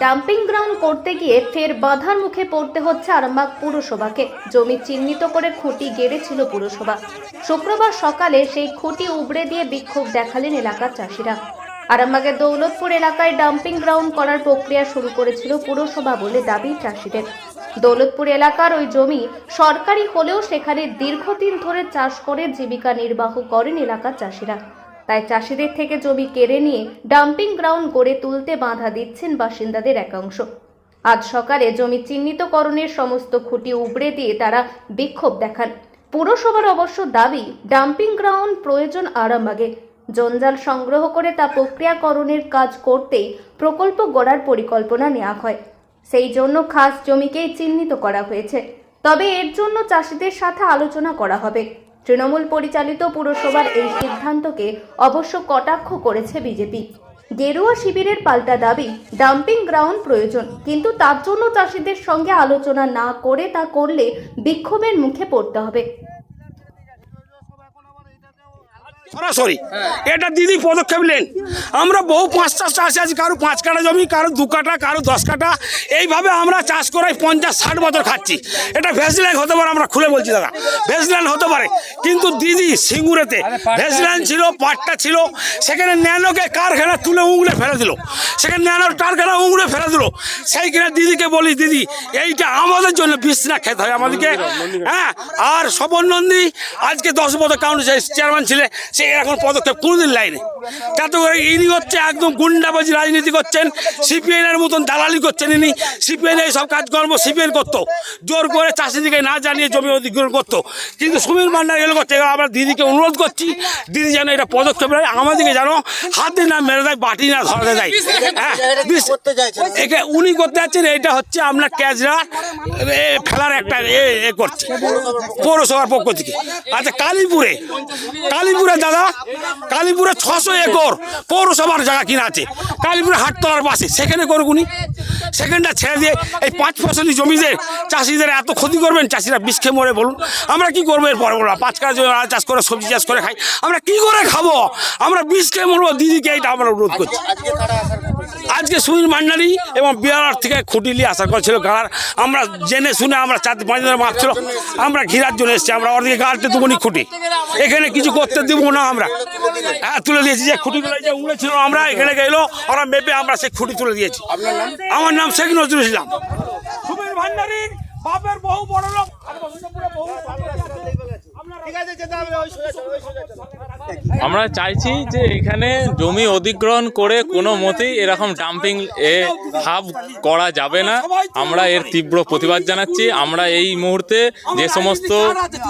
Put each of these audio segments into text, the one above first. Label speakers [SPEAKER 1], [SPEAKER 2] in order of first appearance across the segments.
[SPEAKER 1] Dumping ground করতে গিয়ে ফের বাধার মুখে পড়তে হচ্ছে আরামবাগ পুরসভাকে। জমি চিহ্নিত করে খুঁটি গেড়েছিল পুরসভা। শুক্রবার সকালে সেই খুঁটি উবড়ে দিয়ে বিক্ষোভ দেখালেন এলাকার চাষিরা। আরামবাগের দৌলতপুর এলাকায় ডাম্পিং গ্রাউন্ড করার প্রক্রিয়া শুরু করেছিল পুরসভা বলে দাবি চাষিদের। দৌলতপুর এলাকার ওই জমি সরকারি হলেও সেখানে দীর্ঘদিন ধরে চাষ করে জীবিকা নির্বাহ করেন এলাকার চাষিরা। তাই চাষিদের থেকে জমি কেড়ে নিয়ে ডাম্পিং গ্রাউন্ড গড়ে তুলতে বাধা দিচ্ছেন বাসিন্দাদের একাংশ। আজ সকালে জমি চিহ্নিতকরণের সমস্ত খুঁটি উবড়ে দিয়ে তারা বিক্ষোভ দেখান। পুরসভার অবশ্য দাবি, ডাম্পিং গ্রাউন্ড প্রয়োজন আরামবাগে জঞ্জাল সংগ্রহ করে তা প্রক্রিয়াকরণের কাজ করতেই প্রকল্প গড়ার পরিকল্পনা নেওয়া হয়। সেই জন্য খাস জমিকেই চিহ্নিত করা হয়েছে। তবে এর জন্য চাষিদের সাথে আলোচনা করা হবে। তৃণমূল পরিচালিত পুরসভার এই সিদ্ধান্তকে অবশ্য কটাক্ষ করেছে বিজেপি। গেরুয়া শিবিরের পাল্টা দাবি, ডাম্পিং গ্রাউন্ড প্রয়োজন, কিন্তু তার জন্য চাষিদের সঙ্গে আলোচনা না করে তা করলে বিক্ষোভের মুখে পড়তে হবে।
[SPEAKER 2] সরাসরি। এটা দিদি পদক্ষেপ নেন। আমরা বহু পাঁচ চাষ চাষ আছি কারও পাঁচ কাটা জমি কারও দু কাটা কারও দশ কাটা এইভাবে আমরা চাষ করে পঞ্চাশ ষাট বছর খাচ্ছি। এটা ভেসল্যান্ড হতে পারে আমরা খুলে বলছি দাদা। ভেসল্যান্ড হতে পারে। কিন্তু দিদি সিঙ্গুরেতে ভেসল্যান্ড ছিল পাটটা ছিল। সেখানে ন্যানোকে কারখানা তুলে উংড়ে ফেলে দিল। সেখানে ন্যানোর কারখানা উংড়ে ফেলে দিল। সেইখানে দিদিকে বলি দিদি এইটা আমাদের জন্য বিছনা খেতে হয় আমাদেরকে। হ্যাঁ আর স্বপন নন্দী আজকে দশ বছর কাউন্সিল চেয়ারম্যান ছিলে সে এখন পদক্ষেপ কোনোদিন লাইনে। তাতে করে ইনি হচ্ছে একদম গুন্ডাবাজি রাজনীতি করছেন সিপিএন এর মতন দালালি করছেন ইনি। সিপিএন এই সব কাজকর্ম সিপিএন করতো। জোর করে চাষিদিকে না জানিয়ে জমি অধিগ্রহণ করতো। কিন্তু সুনীল মান্ডা এগুলো করছে আমরা দিদিকে অনুরোধ করছি, দিদি যেন এটা পদক্ষেপ নেয়। আমাদেরকে যেন হাতে না মেরে দেয়, বাটি না ধরাতে দেয়। হ্যাঁ একে উনি করতে যাচ্ছেন এটা হচ্ছে আপনার ক্যাচরা ফেলার একটা এ করছে, পৌরসভার পক্ষ থেকে। আচ্ছা কালীপুরে কালীপুরে দাদা, কালীপুরে ছশো একর পৌরসভার জায়গা কিনা আছে। কালীপুর হাটতলার পাশে সেখানে করুক উনি সেখানটা ছেড়ে দিয়ে এই পাঁচ ফসলি জমিদের চাষিদের এত ক্ষতি করবেন, চাষিরা বিষ খেয়ে মরে বলুন। আমরা কি করব এরপর বলব পাঁচ কাজ চাষ করে, সবজি চাষ করে খাই। আমরা কি করে খাব? আমরা বিষ খেয়ে মরবো, দিদিকে এটা আমরা অনুরোধ করছি। আজকে সুনীল মান্ডারি এবং বিহার থেকে খুঁটি খুঁটিলি আশা করেছিল গাড়ার। আমরা জেনে শুনে আমরা চার পাঁচ দিনের মাপছিল আমরা ঘিরার জন্য এসেছি আমরা ওদিকে গাড়তে দুগুনি খুঁটি। এখানে কিছু করতে দিব না আমরা। হ্যাঁ তুলে দিয়েছি যে খুঁটিগুলো যে উড়েছিল আমরা এখানে গেলো ওরা মেপে আমরা সেই খুঁটি তুলে দিয়েছি। আমার নাম শেখ নজরুল ইসলাম। সুনীল ভান্ডারীর বাপের বহু বড় লোক
[SPEAKER 3] আমরা চাইছি যে এখানে জমি অধিগ্রহণ করে কোনো মতেই এরকম ডাম্পিং এ হাব করা যাবে না। আমরা এর তীব্র প্রতিবাদ জানাচ্ছি। আমরা এই মুহূর্তে যে সমস্ত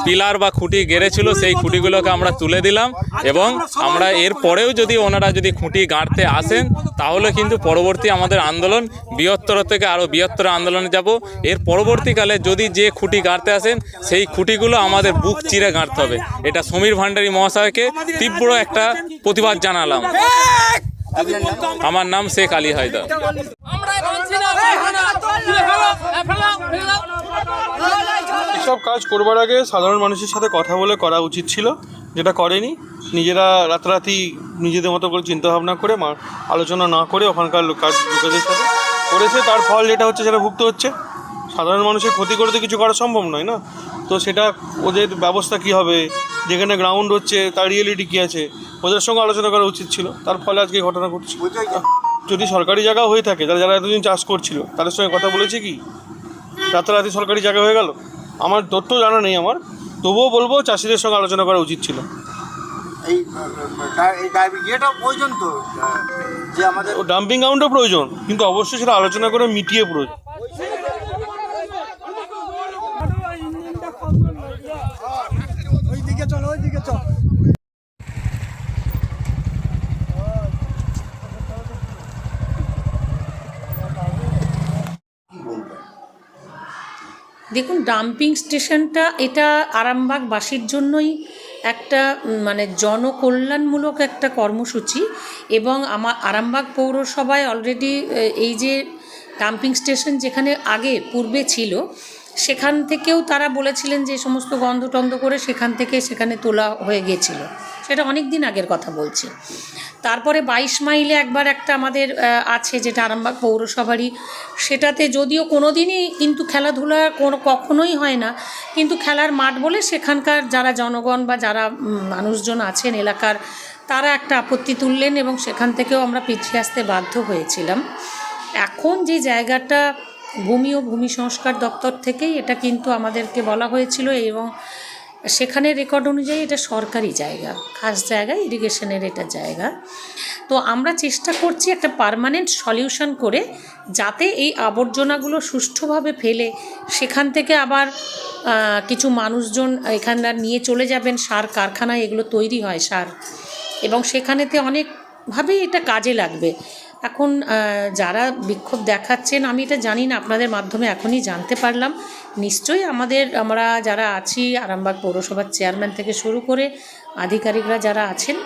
[SPEAKER 3] পিলার বা খুঁটি গেড়েছিল সেই খুঁটিগুলোকে আমরা তুলে দিলাম এবং আমরা এর পরেও যদি ওনারা যদি খুঁটি গাঁড়তে আসেন, তাহলে কিন্তু পরবর্তী আমাদের আন্দোলন বৃহত্তর থেকে আরও বৃহত্তর আন্দোলনে যাব। এর পরবর্তীকালে যদি যে খুঁটি গাঁড়তে আসেন, সেই খুঁটিগুলো আমাদের বুক চিরে গাঁড়তে হবে। এটা সমীর ভান্ডারী মহাশয়কে তীব্র একটা প্রতিবাদ জানালাম। আমার নাম শেখ আলী হায়দার।
[SPEAKER 4] এসব কাজ করবার আগে সাধারণ মানুষের সাথে কথা বলে করা উচিত ছিল যেটা করেনি। নিজেরা রাতারাতি নিজেদের মতো করে চিন্তাভাবনা করে মা- আলোচনা না করে ওখানকার লোক- কাজ লোকেদের সাথে করেছে। তার ফল যেটা হচ্ছে সেটা ভুক্ত হচ্ছে। সাধারণ মানুষের ক্ষতি করে তো কিছু করা সম্ভব নয় না? তো সেটা ওদের ব্যবস্থা কী হবে? যেখানে গ্রাউন্ড হচ্ছে তার রিয়েলিটি কী আছে? ওদের সঙ্গে আলোচনা করা উচিত ছিল। তার ফলে আজকে ঘটনা ঘটছে। যদি সরকারি জায়গা হয়ে থাকে তারা যারা এতদিন চাষ করছিল তাদের সঙ্গে কথা বলেছে কি? রাতারাতি সরকারি জায়গা হয়ে গেল? আমার তথ্য জানা নেই আমার। তবুও বলব চাষিদের সঙ্গে আলোচনা করা উচিত ছিল। ডাম্পিং গ্রাউন্ডও প্রয়োজন। কিন্তু অবশ্যই সেটা আলোচনা করে মিটিয়ে প্রয়োজন।
[SPEAKER 5] দেখুন ডাম্পিং স্টেশনটা এটা আরামবাগবাসীর জন্যই একটা মানে জনকল্যাণমূলক একটা কর্মসূচি এবং আমার আরামবাগ পৌরসভায় অলরেডি এই যে ডাম্পিং স্টেশন যেখানে আগে পূর্বে ছিল সেখান থেকেও তারা বলেছিলেন যে সমস্ত গন্ধ টন্ধ করে সেখান থেকে সেখানে তোলা হয়ে গিয়েছিল। সেটা অনেক দিন আগের কথা বলছি। তারপরে বাইশ মাইলে একবার একটা আমাদের আছে যেটা আরামবাগ পৌরসভারই। সেটাতে যদিও কোনো দিনই কিন্তু খেলাধুলা কোনো, কখনোই হয় না। কিন্তু খেলার মাঠ বলে সেখানকার যারা জনগণ বা যারা মানুষজন আছেন এলাকার, তারা একটা আপত্তি তুললেন এবং সেখান থেকেও আমরা পিছিয়ে আসতে বাধ্য হয়েছিলাম। এখন যে জায়গাটা ভূমি ও ভূমি সংস্কার দপ্তর থেকেই এটা কিন্তু আমাদেরকে বলা হয়েছিল এবং সেখানে রেকর্ড অনুযায়ী এটা সরকারি জায়গা, খাস জায়গা ইরিগেশনের এটা জায়গা। তো আমরা চেষ্টা করছি একটা পার্মানেন্ট সলিউশন করে যাতে এই আবর্জনাগুলো সুষ্ঠুভাবে ফেলে, সেখান থেকে আবার কিছু মানুষজন এখানকার নিয়ে চলে যাবেন, সার কারখানায় এগুলো তৈরি হয়, সার। এবং সেখানেতে অনেকভাবেই এটা কাজে লাগবে। এখন যারা বিক্ষোভ দেখাচ্ছেন, আমি এটা জানি না, আপনাদের মাধ্যমে এখনই জানতে পারলাম। নিশ্চয়ই আমাদের, আমরা যারা আছি, আরামবাগ পৌরসভার চেয়ারম্যান থেকে শুরু করে আধিকারিকরা যারা আছেন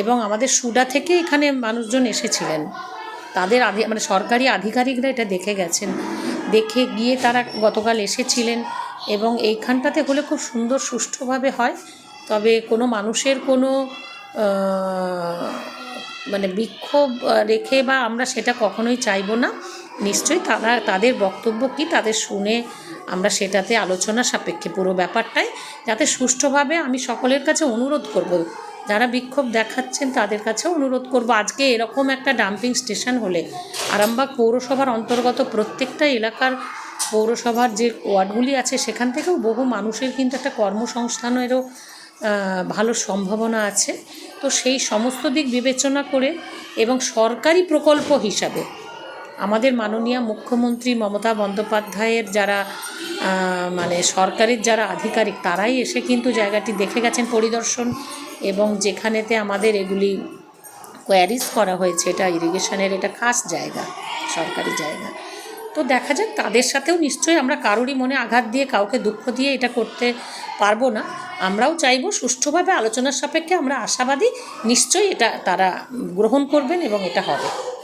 [SPEAKER 5] এবং আমাদের সুডা থেকে এখানে মানুষজন এসেছিলেন, তাদের আধি মানে সরকারি আধিকারিকরা এটা দেখে গেছেন। দেখে গিয়ে তারা গতকাল এসেছিলেন এবং এইখানটাতে হলে খুব সুন্দর সুষ্ঠুভাবে হয়, তবে কোনো মানুষের কোনো মানে বিক্ষোভ রেখে বা আমরা সেটা কখনোই চাইব না। নিশ্চয়ই তারা, তাদের বক্তব্য কি, তাদের শুনে আমরা সেটাতে আলোচনা সাপেক্ষে পুরো ব্যাপারটাই, যাতে সুষ্ঠুভাবে আমি সকলের কাছে অনুরোধ করব। যারা বিক্ষোভ দেখাচ্ছেন, তাদের কাছেও অনুরোধ করব। আজকে এরকম একটা ডাম্পিং স্টেশন হলে আরামবাগ পৌরসভার অন্তর্গত প্রত্যেকটা এলাকার পৌরসভার যে ওয়ার্ডগুলি আছে, সেখান থেকেও বহু মানুষের কিন্তু একটা কর্মসংস্থানেরও ভালো সম্ভাবনা আছে। তো সেই সমস্ত দিক বিবেচনা করে এবং সরকারি প্রকল্প হিসাবে আমাদের মাননীয় মুখ্যমন্ত্রী মমতা বন্দ্যোপাধ্যায়ের যারা মানে সরকারের যারা আধিকারিক, তারাই এসে কিন্তু জায়গাটি দেখে গেছেন পরিদর্শন এবং যেখানেতে আমাদের এগুলি কোয়ারিজ করা হয়েছে, এটা ইরিগেশনের এটা খাস জায়গা, সরকারি জায়গা। তো দেখা যাক, তাদের সাথেও নিশ্চয়ই আমরা কারোরই মনে আঘাত দিয়ে, কাউকে দুঃখ দিয়ে এটা করতে পারব না। আমরাও চাইব সুষ্ঠুভাবে আলোচনার সাপেক্ষে আমরা আশাবাদী নিশ্চয়ই এটা তারা গ্রহণ করবেন এবং এটা হবে।